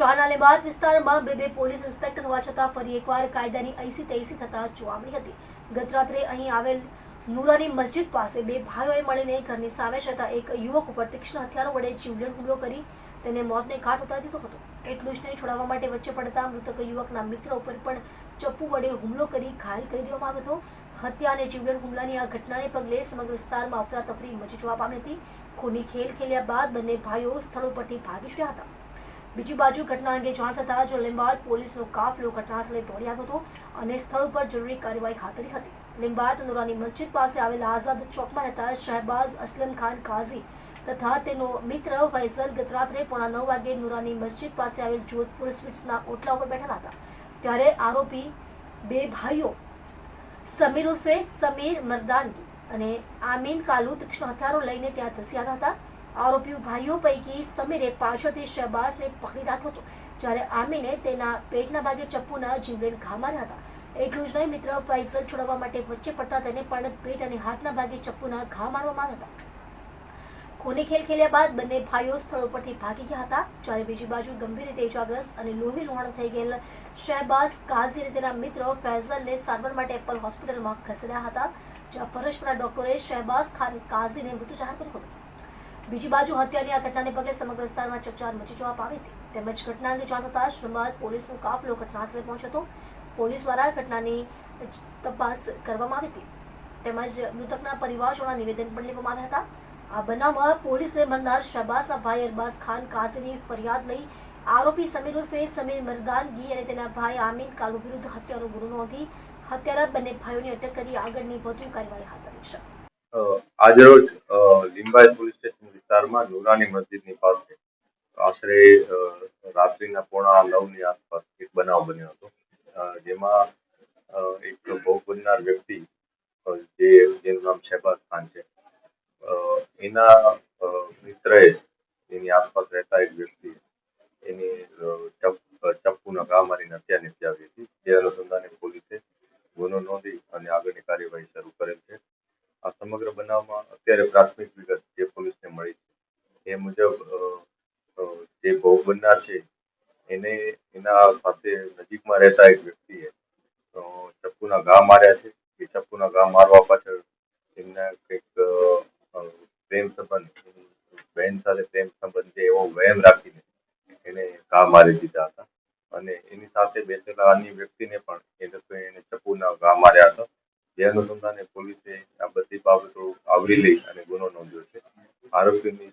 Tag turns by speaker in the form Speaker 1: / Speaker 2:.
Speaker 1: શાહનાલેબાદ વિસ્તારમાં બે બે પોલીસ ઇન્સ્પેક્ટર હોવા છતાં ફરી એકવાર કાયદાની ઐસી તૈસી થતા જોવા મળી હતી. ગત રાત્રે અહીં આવેલ નુરાની મસ્જિદ પાસે બે ભાઈઓએ મળીને ઘરની સામે જતા એક યુવક ઉપર તીક્ષ્ણ હથિયારો વડે જીવલેણ હુમલો કરી તેને મોતને ઘાટ ઉતારી દીધો હતો. એટલું જ નહીં, છોડાવવા માટે વચ્ચે પડતા મૃતક યુવકના મિત્ર ઉપર પણ ચપ્પુ વડે હુમલો કરી ઘાયલ કરી દેવામાં આવ્યો હતો. હત્યા અને જીવલેણ હુમલાની આ ઘટનાને પગલે સમગ્ર વિસ્તારમાં અફરાતફરી મચી જોવા પામી હતી. ખૂની ખેલ ખેલ્યા બાદ બંને ભાઈઓ સ્થળ ઉપરથી ભાગી છૂટ્યા હતા. બીજી બાજુ ઘટના અંગે જાણ થતાં જો લીંબાદ પોલીસનો કાફલો ઘટનાસ્થળે દોડી આવ્યો હતો અને સ્થળ ઉપર જરૂરી કાર્યવાહી ધરી હતી. લીંબાદ નુરાની મસ્જિદ પાસે આવેલા આઝાદ ચોકમાં રહેતા શહેબાઝ અસલમ ખાન કાઝી તથા તેનો મિત્ર ફૈઝલ ગત રાત્રે પોણા નવ વાગે નુરાની મસ્જિદ પાસે આવેલ જોધપુર સ્વીટ્સના ઓટલા ઉપર બેઠેલા હતા. ત્યારે આરોપી બે ભાઈઓ સમીર ઉર્ફે સમીર મરદાનગી અને આમીન કાલુ તીક્ષ્ણ હથિયારો લઈને ત્યાં ધસી આવ્યા હતા. આરોપી ભાઈઓ પૈકી સમીરે પાછળથી શહબાઝને પકડી રાખ્યો હતો, જ્યારે આમીને તેના પેટના ભાગે ચપ્પુના જીવલેણ ઘા હતા. એટલું જ નહીં, મિત્ર, ફૈઝલ છોડાવવા માટે વચ્ચે પડતા તેને પણ પેટ અને હાથના ભાગે ચપ્પુના ઘા મારવામાં હતા. ખૂની ખેલ ખેલ્યા બાદ બંને ભાઈઓ સ્થળ ઉપરથી ભાગી ગયા હતા, જ્યારે બીજી બાજુ ગંભીર રીતે ઇજાગ્રસ્ત અને લોહી લોહાણ થઈ ગયેલ શહેબાઝ કાઝી અને તેના મિત્ર ફૈઝલને સારવાર માટે એપલ હોસ્પિટલમાં ખસેડ્યા હતા, જ્યાં ફરજ પરના ડોક્ટરે શહેબાઝ ખાન કાઝીને મૃત્યુ જાહેર કર્યું હતો. બીજી બાજુ હત્યાની આ ઘટનાને પગલે સમગ્ર વિસ્તારમાં ચકચાર મચી જવા પામી હતી. તેમજ ઘટના અંગે જાણ થતાં શ્રમબાદ પોલીસનો કાફલો ઘટનાસ્થળે પહોંચ્યો હતો. પોલીસ દ્વારા ઘટનાની તપાસ કરવામાં આવી હતી. તેમજ મૃતકના પરિવારજોના નિવેદન પણ લેવામાં આવ્યા હતા. આ બનાવમાં પોલીસે મરનાર શહબાઝના ભાઈ અરબાઝ ખાન કાઝીની ફરિયાદ લઈ આરોપી સમીર ઉર્ફે સમીર મરદાનગી અને તેના ભાઈ આમીન કાલુ વિરુદ્ધ હત્યાનો ગુનો નોંધી હત્યારા બંને ભાઈઓની અટક કરી આગળની વધુ કાર્યવાહી હાથ ધરી છે.
Speaker 2: આજરોજ લીંબાયત પોલીસ વિસ્તારમાં નુરાની મસ્જિદની પાસે આશરે રાત્રિના પોણા નવની આસપાસ એક બનાવ બન્યો હતો. જેમાં એક ભોગ બનનાર વ્યક્તિ જે, જેનું નામ શહેબાઝ ખાન છે એના મિત્રએ એની આસપાસ રહેતા એક વ્યક્તિ એની ચપ્પુના ઘા મારીને હત્યા નિપજાવી હતી. જે અનુસંધાને પોલીસે ગુનો નોંધી અને આગળની કાર્યવાહી શરૂ કરેલ છે. આ સમગ્ર બનાવમાં અત્યારે પ્રાથમિક વિગત જે પોલીસને મળી છે એ મુજબ અ, અ, જે ભોગ બનનાર છે, એને, એના સાથે નજીકમાં રહેતા એક વ્યક્તિએ ચપ્પુના ઘા માર્યા છે. એ ચપ્પુના ઘા મારવા પાછળ એમને કંઈક પ્રેમ સંબંધ, બહેન સાથે પ્રેમ સંબંધ છે એવો વહેમ રાખીને એને ઘા મારી દીધા હતા. અને એની સાથે બેસેલા અન્ય વ્યક્તિને પણ એ લોકોએ એને ચપ્પુના ઘા માર્યા હતા. જે અનુસંધાને પોલીસે આ બધી બાબતો આવરી લઈ અને ગુનો નોંધ્યો છે. આરોપીની